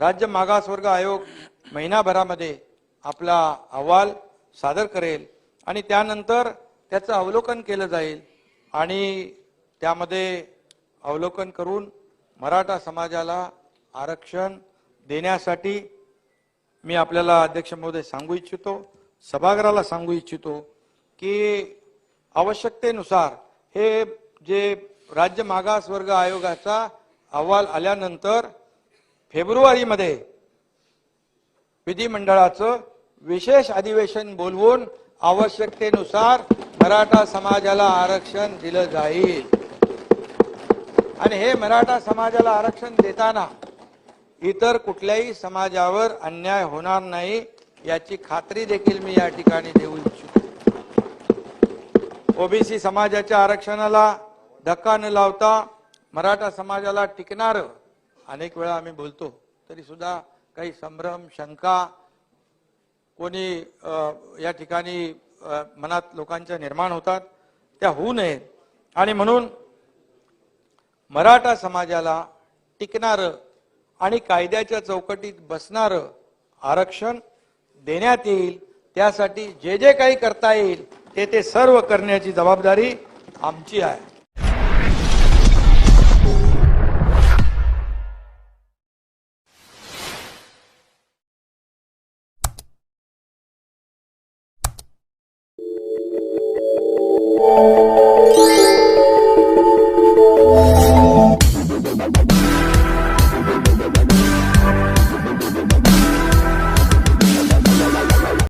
राज्य मागासवर्ग आयोग महिनाभरामध्ये आपला अहवाल सादर करेल आणि त्यानंतर त्याचं अवलोकन केलं जाईल आणि त्यामध्ये अवलोकन करून मराठा समाजाला आरक्षण देण्यासाठी मी आपल्याला अध्यक्ष महोदय सांगू इच्छितो सभागृहाला सांगू इच्छितो की आवश्यकतेनुसार हे जे राज्य मागास वर्ग आयोगाचा अहवाल आल्यानंतर फेब्रुवारीमध्ये विधिमंडळाचं विशेष अधिवेशन बोलवून आवश्यकतेनुसार मराठा समाजाला आरक्षण दिलं जाईल. आणि हे मराठा समाजाला आरक्षण देताना इतर कुठल्याही समाजावर अन्याय होणार नाही याची खात्री देखील मी या ठिकाणी देऊ इच्छितो. ओबीसी समाजाच्या आरक्षणाला धक्का न लावता मराठा समाजाला टिकणारं अनेक वेळा आम्ही बोलतो तरी सुद्धा काही संभ्रम शंका कोणी या ठिकाणी मनात लोकांच्या निर्माण होतात त्या होऊ नयेत. आणि म्हणून मराठा समाजाला टिकणारं आणि कायद्याच्या चौकटीत बसणारं आरक्षण देण्यात येईल त्यासाठी जे जे काही करता येईल ते ते सर्व करण्याची जबाबदारी आमची आहे.